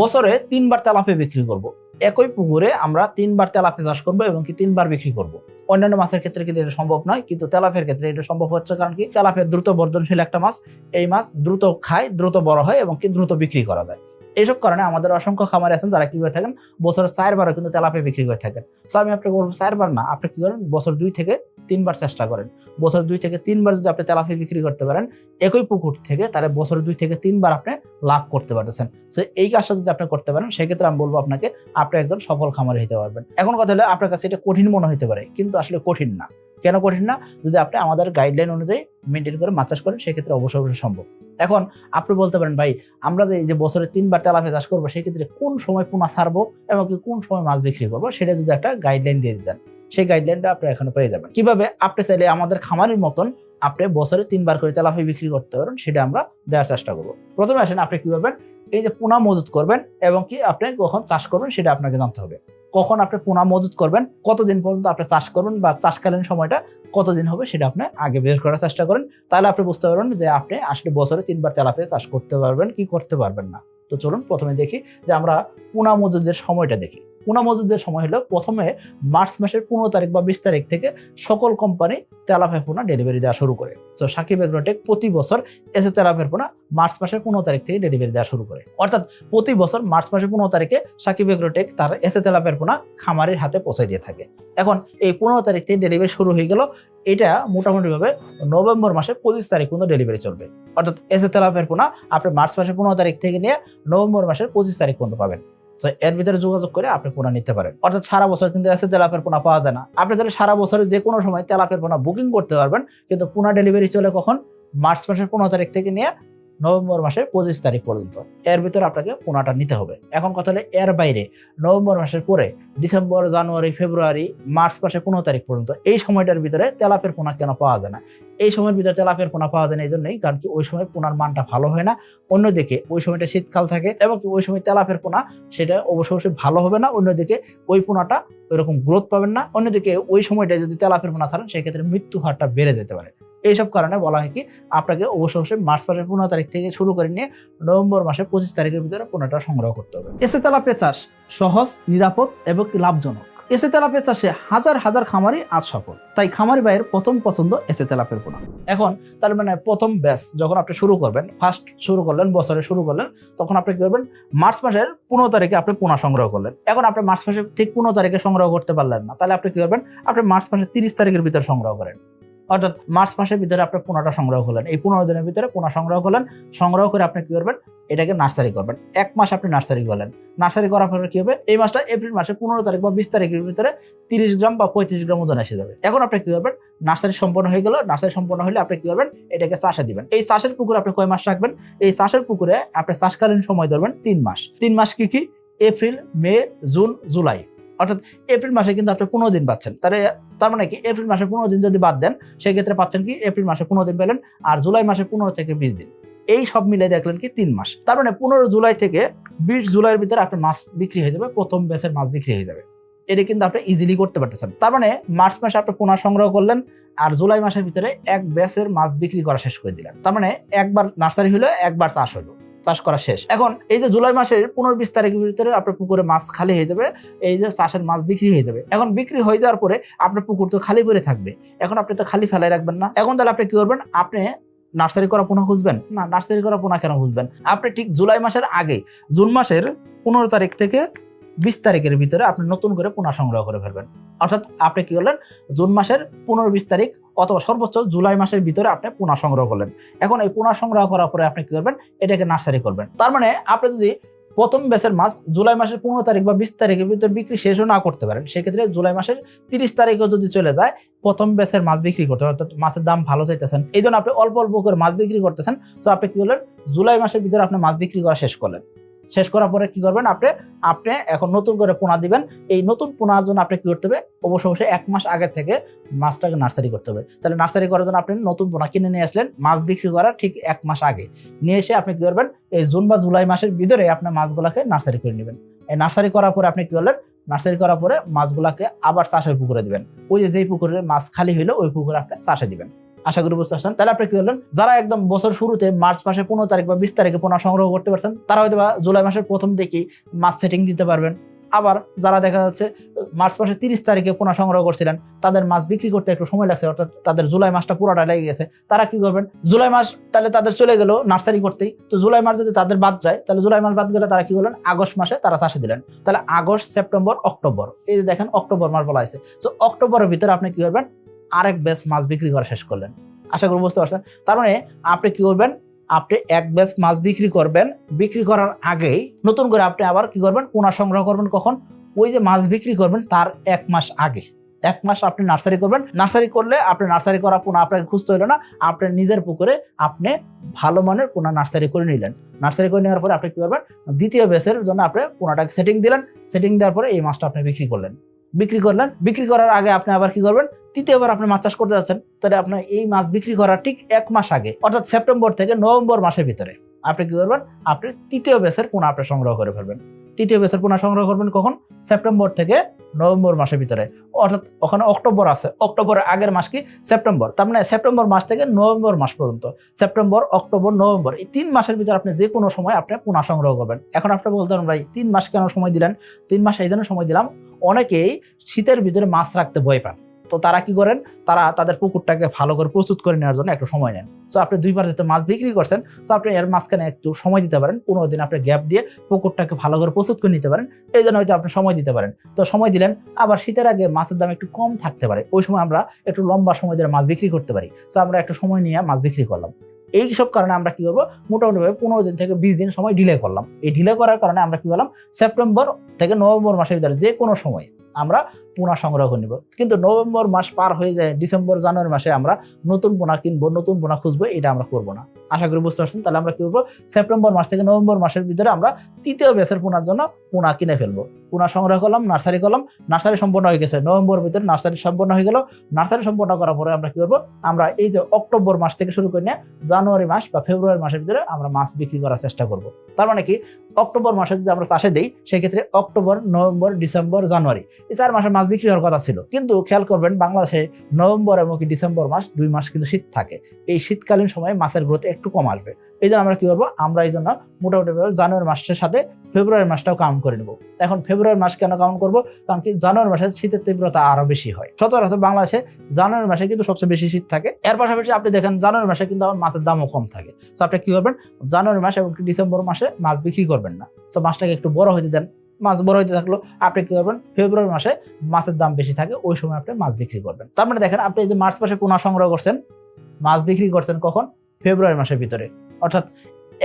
বছরে তিনবার তেলাপে বিক্রি করব। একই পুকুরে আমরা তিনবার তেলাপে চাষ করব এবং কি তিনবার বিক্রি করব। অন্যান্য মাছের ক্ষেত্রে কিন্তু এটা সম্ভব নয়, কিন্তু তেলাফের ক্ষেত্রে এটা সম্ভব হচ্ছে কারণ কি তেলাফের দ্রুত বর্ধনশীল একটা মাছ, এই মাছ দ্রুত খায়, দ্রুত বড় হয় এবং কি দ্রুত বিক্রি করা যায় এইসব কারণে আমাদের অসংখ্য খামারে আছেন যারা কি করে থাকেন, বছরে চারবারও কিন্তু তেলাপে বিক্রি করে থাকেন। তো আমি আপনাকে বলব চারবার না, আপনি কি করেন, বছর দুই থেকে তিনবার চেষ্টা করেন। বছর দুই থেকে তিনবার যদি আপনি তেলাপি বিক্রি করতে পারেন, একই পুকুর থেকে তাহলে বছর দুই থেকে তিনবার আপনি লাভ করতে পারতেছেন। তো এই কাজটা যদি আপনি করতে পারেন, সেক্ষেত্রে আমি বলব আপনাকে, আপনি একজন সফল খামারে হতে পারবেন। এখন কথা হলে, আপনার কাছে এটা কঠিন মনে হতে পারে, কিন্তু আসলে কঠিন না। কেন কঠিন না? যদি আপনি আমাদের গাইডলাইন অনুযায়ী মেনটেন করে মাছ চাষ করেন, সেক্ষেত্রে অবশ্যই অবশ্যই সম্ভব। এখন আপনি বলতে পারেন, ভাই, আমরা যে, এই যে বছরে তিনবার তেলাপে চাষ করব, সেক্ষেত্রে কোন সময় পোনা ছাড়বো এবং কি কোন সময় মাছ বিক্রি করব? সেটা যদি একটা গাইডলাইন দিয়ে দিতেন। সেই গাইডলাইনটা আপনি এখানে পেয়ে যাবেন। কীভাবে? আপনি চাইলে আমাদের খামারের মতন আপনি বছরে তিনবার করে তেলাপি বিক্রি করতে পারেন, সেটা আমরা দেওয়ার চেষ্টা করব। প্রথমে আসেন আপনি কি করবেন? এই যে পোনা মজুত করবেন এবং কি আপনি কখন চাষ করবেন, সেটা আপনাকে জানতে হবে। কখন আপনি পোনা মজুত করবেন, কতদিন পর্যন্ত আপনি চাষ করবেন বা চাষকালীন সময়টা কতদিন হবে সেটা আপনি আগে বের করার চেষ্টা করেন। তাহলে আপনি বুঝতে পারবেন যে আপনি আসলে বছরে তিনবার তেলাপিয়া চাষ করতে পারবেন কি করতে পারবেন না। তো চলুন প্রথমে দেখি যে আমরা পোনা মজুদের সময়টা দেখি। পোনা মজুদের সময় হলো প্রথমে মার্চ মাসের পনেরো তারিখ বা বিশ তারিখ থেকে সকল কোম্পানি তেলাপের পোনা ডেলিভারি দেওয়া শুরু করে। তো সাকিব এগ্রোটেক প্রতি বছর এসে তেলাপের পোনা মার্চ মাসের পনেরো তারিখ থেকে ডেলিভারি দেওয়া শুরু করে। অর্থাৎ প্রতি বছর মার্চ মাসের পনেরো তারিখে সাকিব এগ্রোটেক তার এসে তেলাপের পোনা খামারের হাতে পৌঁছে দিয়ে থাকে। এখন এই পনেরো তারিখ থেকে ডেলিভারি শুরু হয়ে গেল, এটা মোটামুটিভাবে নভেম্বর মাসের পঁচিশ তারিখ পর্যন্ত ডেলিভারি চলবে। অর্থাৎ এসে তেলাপের পোনা আপনি মার্চ মাসের পনেরো তারিখ থেকে নিয়ে নভেম্বর মাসের পঁচিশ তারিখ পর্যন্ত পাবেন। তো এর ভিতরে যোগাযোগ করে আপনি পোনা নিতে পারেন। অর্থাৎ সারা বছর কিন্তু এসে তেলাপের পোনা পাওয়া যায় না। আপনি তাহলে সারা বছরে যে কোনো সময় তেলাপের পোনা বুকিং করতে পারবেন, কিন্তু পোনা ডেলিভারি চলে কখন? মার্চ মাসের পনেরো তারিখ থেকে নিয়ে নভেম্বর মাসের পঁচিশ তারিখ পর্যন্ত। এর ভিতরে আপনাকে পোনাটা নিতে হবে। এখন কথা হলে এর বাইরে, নভেম্বর মাসের পরে ডিসেম্বর, জানুয়ারি, ফেব্রুয়ারি, মার্চ মাসের পনেরো তারিখ পর্যন্ত এই সময়টার ভিতরে তেলাপের পোনা কেন পাওয়া যায় না? এই সময়ের ভিতরে তেলাপের পোনা পাওয়া যায় না এই জন্যই কারণ কি ওই সময় পোনার মানটা ভালো হয় না। অন্যদিকে ওই সময়টা শীতকাল থাকে এবং ওই সময় তেলাপের পোনা সেটা অবশ্য অবশ্যই ভালো হবে না। অন্যদিকে ওই পোনাটা ওইরকম গ্রোথ পাবেন না। অন্যদিকে ওই সময়টা যদি তেলাপের পোনা ছাড়েন, সেক্ষেত্রে মৃত্যু হারটা বেড়ে যেতে পারে। এইসব কারণে বলা হয় কি, আপনাকে অবশ্য অবশ্যই মার্চ মাসের পনেরো তারিখ থেকে শুরু করে নিয়ে নভেম্বর মাসের পঁচিশ তারিখের ভিতরে পোনাটা সংগ্রহ করতে হবে। এসে তেলাপিয়া চাষ সহজ, নিরাপদ এবং লাভজনক। এসে তেলাপিয়া চাষে হাজার হাজার খামারি আজ সফল। তাই খামারি ভাইয়ের প্রথম পছন্দ এসে তেলাপের পোনা। এখন তার মানে প্রথম ব্যাচ যখন আপনি শুরু করবেন ফার্স্ট শুরু করলেন, বছরে শুরু করলেন, তখন আপনি কি করবেন, মার্চ মাসের পনেরো তারিখে আপনি পোনা সংগ্রহ করলেন। এখন আপনি মার্চ মাসের ঠিক পনেরো তারিখে সংগ্রহ করতে পারলেন না, তাহলে আপনি কি করবেন, আপনি মার্চ মাসের তিরিশ তারিখের ভিতরে সংগ্রহ করেন। অর্থাৎ মার্চ মাসের ভিতরে আপনি পোনাটা সংগ্রহ করলেন। এই পনেরো দিনের ভিতরে পোনা সংগ্রহ করলেন। সংগ্রহ করে আপনি কি করবেন? এটাকে নার্সারি করবেন। এক মাস আপনি নার্সারি করলেন। নার্সারি করার পরে কি হবে? এই মাসটা এপ্রিল মাসের পনেরো তারিখ বা বিশ তারিখের ভিতরে তিরিশ গ্রাম বা পঁয়ত্রিশ গ্রাম ওজন এসে যাবে। এখন আপনি কি করবেন? নার্সারি সম্পন্ন হয়ে গেল। নার্সারি সম্পন্ন হলে আপনি কি করবেন? এটাকে চাষে দিবেন। এই চাষের পুকুরে আপনি কয় মাস রাখবেন? এই চাষের পুকুরে আপনি চাষকালীন সময় ধরবেন তিন মাস। তিন মাস কি কি? April, May, June, July. অর্থাৎ এপ্রিল মাসে কিন্তু আপনি পনেরো দিন পাচ্ছেন। তাহলে তার মানে কি? এপ্রিল মাসে পনেরো দিন যদি বাদ দেন, সেক্ষেত্রে পাচ্ছেন কি? এপ্রিল মাসে পনেরো দিন পেলেন আর জুলাই মাসে পনেরো থেকে বিশ দিন। এই সব মিলে দেখলেন কি? তিন মাস। তার মানে পনেরো জুলাই থেকে বিশ জুলাইয়ের ভিতরে আপনার মাছ বিক্রি হয়ে যাবে, প্রথম ব্যাচের মাছ বিক্রি হয়ে যাবে। এটা কিন্তু আপনি ইজিলি করতে পারতেছেন। তার মানে মার্চ মাসে আপনি পোনা সংগ্রহ করলেন আর জুলাই মাসের ভিতরে এক ব্যাচের মাছ বিক্রি করা শেষ করে দিলেন। তার মানে একবার নার্সারি হলো, একবার চাষ হলো। চাষ করা শেষ। এখন এই যে জুলাই মাসের পনেরো বিশ তারিখের ভিতরে আপনার পুকুরে মাছ খালি হয়ে যাবে, এই যে চাষের মাছ বিক্রি হয়ে যাবে। এখন বিক্রি হয়ে যাওয়ার পরে আপনার পুকুর তো খালি করে থাকবে। এখন আপনি তো খালি ফেলাই রাখবেন না। এখন তাহলে আপনি কি করবেন? আপনি নার্সারি করা পোনা খুঁজবেন? না, নার্সারি করা পোনা কেন খুঁজবেন? আপনি ঠিক জুলাই মাসের আগে, জুন মাসের পনেরো তারিখ থেকে বিশ তারিখের ভিতরে আপনি নতুন করে পোনা সংগ্রহ করে ফেলবেন। অর্থাৎ আপনি কি করলেন? জুন মাসের পনেরো বিশ তারিখ অথবা সর্বোচ্চ জুলাই মাসের ভিতরে আপনি পোনা সংগ্রহ করলেন। এখন এই পোনা সংগ্রহ করার পরে আপনি কি করবেন? এটাকে নার্সারি করবেন। তার মানে আপনি যদি প্রথম ব্যাচের মাছ জুলাই মাসের পনেরো তারিখ বা বিশ তারিখের ভিতরে বিক্রি শেষও না করতে পারেন, সেক্ষেত্রে জুলাই মাসের তিরিশ তারিখেও যদি চলে যায়, প্রথম ব্যাচের মাছ বিক্রি করতে অর্থাৎ মাছের দাম ভালো চাইতেছেন। এই জন্য আপনি অল্প অল্প করে মাছ বিক্রি করতেছেন। তো আপনি কি করলেন? জুলাই মাসের ভিতরে আপনি মাছ বিক্রি করা শেষ করলেন। শেষ করার পরে কি করবেন আপনি? আপনি এখন নতুন করে পোনা দিবেন। এই নতুন পোনার জন্য আপনি কি করতে হবে? অবশ্য অবশ্যই এক মাস আগের থেকে মাছটাকে নার্সারি করতে হবে। তাহলে নার্সারি করার জন্য আপনি নতুন পোনা কিনে নিয়ে আসলেন মাছ বিক্রি করার ঠিক এক মাস আগে। নিয়ে এসে আপনি কি করবেন? এই জুন বা জুলাই মাসের ভিতরে আপনার মাছগুলোকে নার্সারি করে নেবেন। এই নার্সারি করার পরে আপনি কি করলেন? নার্সারি করার পরে মাছগুলাকে আবার চাষের পুকুরে দিবেন। ওই যে যেই পুকুরে মাছ খালি হইল, ওই পুকুরে আপনি চাষে দিবেন। আশা করি বুঝতে পারছেন। তাহলে আপনি কি করলেন? যারা একদম বছর শুরুতে মার্চ মাসে পনেরো তারিখ বা বিশ তারিখে পোনা সংগ্রহ করতে পারছেন, তারা হয়তো বা জুলাই মাসের প্রথম দিকেই মাছ সেটিং দিতে পারবেন। আবার যারা দেখা যাচ্ছে, মার্চ মাসের তিরিশ তারিখে পোনা সংগ্রহ করছিলেন, তাদের মাছ বিক্রি করতে একটু সময় লাগছে, অর্থাৎ তাদের জুলাই মাসটা পুরোটা লেগে গেছে। তারা কি করবেন? জুলাই মাস তাহলে তাদের চলে গেল নার্সারি করতেই। তো জুলাই মাস যদি তাদের বাদ যায়, তাহলে জুলাই মাস বাদ গেলে তারা কি করলেন? আগস্ট মাসে তারা চাষে দিলেন। তাহলে আগস্ট, সেপ্টেম্বর, অক্টোবর। এই যে দেখেন, অক্টোবর মাস বলা হয়েছে। তো অক্টোবরের ভিতরে আপনি কি করবেন? আরেক ব্যাচ মাছ বিক্রি করা শেষ করলেন। আশা করি বুঝতে পারছেন? তার মানে আপনি কি করবেন? আপনি এক ব্যাচ মাছ বিক্রি করবেন। বিক্রি করার আগেই নতুন করে আপনি আবার কি করবেন? পোনা সংগ্রহ করবেন কখন? ওই যে মাছ বিক্রি করবেন তার এক মাস আগে। এক মাস আপনি নার্সারি করবেন। নার্সারি করলে আপনি নার্সারি করা পোনা আপনাকে খুঁজতে হলো না। আপনি নিজের পুকুরে আপনি ভালো মানের পোনা নার্সারি করে নিলেন। নার্সারি করে নেওয়ার পরে আপনি কি করবেন? দ্বিতীয় ব্যাচের জন্য আপনি পোনাটাকে সেটিং দিলেন। সেটিং দেওয়ার পরে এই মাছটা আপনি বিক্রি করলেন। বিক্রি করলেন। বিক্রি করার আগে আপনি আবার কি করবেন? তৃতীয়বার আপনি মাছ চাষ করতে যাচ্ছেন, তাহলে আপনার এই মাছ বিক্রি করার ঠিক এক মাস আগে, অর্থাৎ সেপ্টেম্বর থেকে নভেম্বর মাসের ভিতরে, আপনি কি করবেন? আপনি তৃতীয় বেসের পোনা আপনার সংগ্রহ করে ফেলবেন। তৃতীয় বেসের পোনা সংগ্রহ করবেন কখন? সেপ্টেম্বর থেকে নভেম্বর মাসের ভিতরে। অর্থাৎ ওখানে অক্টোবর আছে। অক্টোবরের আগের মাস কি? সেপ্টেম্বর। তার মানে সেপ্টেম্বর মাস থেকে নভেম্বর মাস পর্যন্ত। সেপ্টেম্বর, অক্টোবর, নভেম্বর এই তিন মাসের ভিতরে আপনি যে কোনো সময় আপনি পোনা সংগ্রহ করবেন। এখন আপনি বলতে পারেন ভাই, তিন মাস কেন সময় দিলেন? তিন মাস এই জন্য সময় দিলাম। অনেকেই শীতের ভিতরে মাছ রাখতে ভয় পান। তো তারা কি করেন? তারা তাদের পুকুরটাকে ভালো করে প্রস্তুত করে নেওয়ার জন্য একটু সময় নেন। তো আপনি দুইবার যেহেতু মাছ বিক্রি করছেন তো আপনি এর মাঝখানে একটু সময় দিতে পারেন। পনেরো দিন আপনি গ্যাপ দিয়ে পুকুরটাকে ভালো করে প্রস্তুত করে নিতে পারেন। এই জন্য হয়তো আপনি সময় দিতে পারেন। তো সময় দিলেন, আবার শীতের আগে মাছের দাম একটু কম থাকতে পারে। ওই সময় আমরা একটু লম্বা সময় ধরে মাছ বিক্রি করতে পারি। তো আমরা একটু সময় নিয়ে মাছ বিক্রি করলাম। এই সব কারণে আমরা কি করব? মোটামুটিভাবে পনেরো দিন থেকে বিশ দিন সময় ডিলে করলাম। এই ডিলে করার কারণে আমরা কি করলাম? সেপ্টেম্বর থেকে নভেম্বর মাসের ভিতরে যে কোনো সময় আমরা পোনা সংগ্রহ করে নিব। কিন্তু নভেম্বর মাস পার হয়ে যায়, ডিসেম্বর, জানুয়ারি মাসে আমরা নতুন পোনা কিনবো, নতুন পোনা খুঁজবো, এটা আমরা করব না। আশা করি বুঝতে পারছেন? তাহলে আমরা কি করব? সেপ্টেম্বর মাস থেকে নভেম্বর মাসের ভিতরে আমরা তৃতীয় ব্যাচের পোনার জন্য পোনা কিনে ফেলব। পোনা সংগ্রহ করলাম, নার্সারি করলাম, নার্সারি সম্পন্ন হয়ে গেছে। নভেম্বর ভিতরে নার্সারি সম্পন্ন হয়ে গেল। নার্সারি সম্পন্ন করার পরে আমরা কি করব? আমরা এই যে অক্টোবর মাস থেকে শুরু করে নিয়ে জানুয়ারি মাস বা ফেব্রুয়ারি মাসের ভিতরে আমরা মাছ বিক্রি করার চেষ্টা করব। তার মানে কি? অক্টোবর মাসে যদি আমরা চাষে দিই, সেক্ষেত্রে অক্টোবর, নভেম্বর, ডিসেম্বর, জানুয়ারি এই চার মাসে মাছ বিক্রি হওয়ার কথা ছিল। কিন্তু খেয়াল করবেন বাংলাদেশে নভেম্বর এবং কি ডিসেম্বর মাস দুই মাস কিন্তু শীত থাকে। এই শীতকালীন সময়ে মাছের গ্রোথ একটু কম আসবে। এই জন্য আমরা কি করব? আমরা এই জন্য মোটামুটি জানুয়ারি মাসের সাথে ফেব্রুয়ারি মাসটাও কাউন্ট করে নেব। এখন ফেব্রুয়ারি মাস কেন কাউন্ট করব? কারণ কি জানুয়ারি মাসে শীতের তীব্রতা আরও বেশি হয়। সচরাচর বাংলাদেশে জানুয়ারি মাসে কিন্তু সবচেয়ে বেশি শীত থাকে। এর পাশাপাশি আপনি দেখেন জানুয়ারি মাসে কিন্তু আবার মাছের দামও কম থাকে। তো আপনি কি করবেন? জানুয়ারি মাসে এবং ডিসেম্বর মাসে মাছ বিক্রি করবেন না। তো মাছটাকে একটু বড় হইতে দেন। মাছ বড় হইতে থাকল, আপনি কি করবেন? ফেব্রুয়ারি মাসে মাছের দাম বেশি থাকে, ওই সময় আপনি মাছ বিক্রি করবেন। তার মানে দেখেন, আপনি যে মার্চ মাসে পোনা সংগ্রহ করছেন, মাছ বিক্রি করছেন কখন? ফেব্রুয়ারি মাসের ভিতরে। অর্থাৎ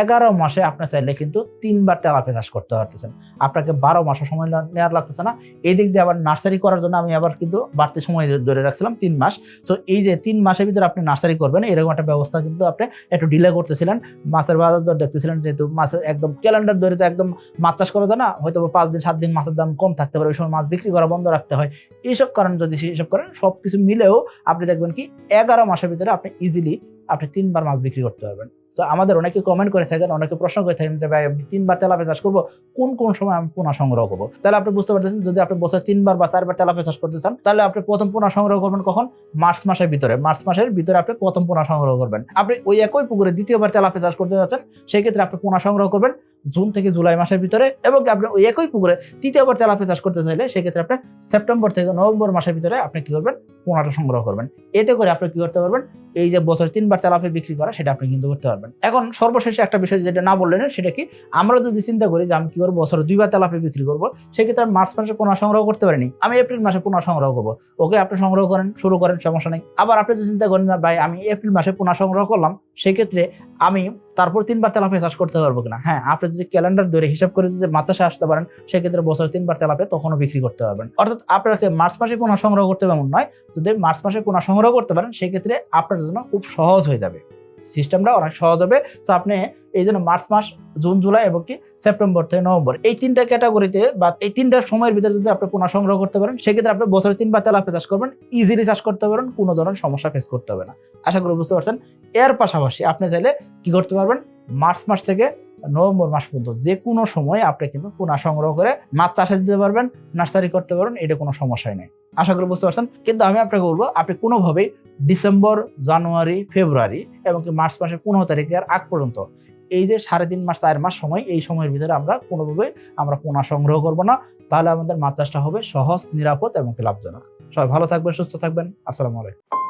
এগারো মাসে আপনি চাইলে কিন্তু তিনবার তেলাপিয়া চাষ করতে পারতেছেন। আপনাকে বারো মাসে সময় নেওয়ার লাগতেছে না। এই দিক দিয়ে আবার নার্সারি করার জন্য আমি আবার কিন্তু বাড়তি সময় ধরে রাখছিলাম তিন মাস। সো এই যে তিন মাসের ভিতরে আপনি নার্সারি করবেন, এরকম একটা ব্যবস্থা কিন্তু আপনি একটু ডিলে করতেছিলেন। মাছের বাজার দর দেখতেছিলেন, যেহেতু মাছের একদম ক্যালেন্ডার ধরে তো একদম মাছ চাষ করা যায় না হয়তো পাঁচ দিন, সাত দিন মাছের দাম কম থাকতে পারে, ওই সময় মাছ বিক্রি করা বন্ধ রাখতে হয়। এইসব কারণ যদি হিসাব করেন সব কিছু মিলেও আপনি দেখবেন কি, এগারো মাসের ভিতরে আপনি ইজিলি আপনি তিনবার মাছ বিক্রি করতে পারবেন। তো আমাদের অনেকে কমেন্ট করে থাকেন, অনেকে প্রশ্ন করে থাকেন যে, ভাই তিনবার তেলাপে চাষ করব, কোন কোন সময় আমি পোনা সংগ্রহ করব? তাহলে আপনি বুঝতে পারতেছেন, যদি আপনি বছর তিনবার বা চারবার তেলাপে চাষ করতে চান, তাহলে আপনি প্রথম পোনা সংগ্রহ করবেন কখন? মার্চ মাসের ভিতরে। মার্চ মাসের ভিতরে আপনি প্রথম পোনা সংগ্রহ করবেন। আপনি ওই একই পুকুরে দ্বিতীয়বার তেলাপে চাষ করতে যাচ্ছেন, সেক্ষেত্রে আপনি পোনা সংগ্রহ করবেন। জুন থেকে জুলাই মাসের ভিতরে এবং আপনি ওই একই পুকুরে তৃতীয়বার তেলাপে চাষ করতে চাইলে সেক্ষেত্রে আপনি সেপ্টেম্বর থেকে নভেম্বর মাসের ভিতরে আপনি কি করবেন? পোনাটা সংগ্রহ করবেন। এতে করে আপনি কি করতে পারবেন? এই যে বছর তিনবার তেলাপে বিক্রি করা, সেটা আপনি কিন্তু করতে পারবেন। এখন সর্বশেষে একটা বিষয় যেটা না বললেন সেটা কি? আমরা যদি চিন্তা করি যে আমি কি করব, বছর দুইবার তেলাপে বিক্রি করব, সেক্ষেত্রে আমি মার্চ মাসে পোনা সংগ্রহ করতে পারিনি। আমি এপ্রিল মাসে পোনা সংগ্রহ করব। ওকে, আপনি সংগ্রহ করেন, শুরু করেন, সমস্যা নেই। আবার আপনি যদি চিন্তা করেন না ভাই, আমি এপ্রিল মাসে পোনা সংগ্রহ করলাম সেক্ষেত্রে আমি তারপর তিনবার তেলাপে চাষ করতে পারব কিনা? হ্যাঁ আপনি যদি ক্যালেন্ডার ধরে হিসাব করে যদি মাছ আসতে পারেন, সেক্ষেত্রে বছর তিনবার তেলাপে তখনও বিক্রি করতে পারবেন। অর্থাৎ আপনাকে মার্চ মাসে পোনা সংগ্রহ করতে হবে এমন নয়, যদি মার্চ মাসে পোনা সংগ্রহ করতে পারেন, সেক্ষেত্রে আপনার জন্য খুব সহজ হয়ে যাবে। সিস্টেমটা অনেক সহজ হবে। সো আপনি এই জন্য মার্চ মাস, জুন, জুলাই এবং কি সেপ্টেম্বর থেকে নভেম্বর এই তিনটা ক্যাটাগরিতে বা এই তিনটা সময়ের ভিতরে যদি আপনি পোনা সংগ্রহ করতে পারেন, সেক্ষেত্রে আপনি বছরে তিনবার তেলাপে চাষ করবেন ইজিলি চাষ করতে পারেন, কোনো ধরনের সমস্যা ফেস করতে হবে না। আশা করি বুঝতে পারছেন। এর পাশাপাশি আপনি চাইলে কি করতে পারবেন? মার্চ মাস থেকে নভেম্বর মাস পর্যন্ত যে কোনো সময় আপনি কিন্তু পোনা সংগ্রহ করে মাছ চাষে দিতে পারবেন, নার্সারি করতে পারবেন, এটা কোনো সমস্যাই নেই। আশা করি বুঝতে পারছেন? কিন্তু আমি আপনাকে বলব, আপনি কোনোভাবেই ডিসেম্বর, জানুয়ারি, ফেব্রুয়ারি এবং কি মার্চ মাসের পনেরো তারিখের আগ পর্যন্ত এই যে সাড়ে তিন মাস, চার মাস সময়, এই সময়ের ভিতরে আমরা কোনোভাবে আমরা পোনা সংগ্রহ করব না। তাহলে আমাদের মাছ চাষটা হবে সহজ, নিরাপদ এবং লাভজনক। সবাই ভালো থাকবেন, সুস্থ থাকবেন। আসসালামু আলাইকুম।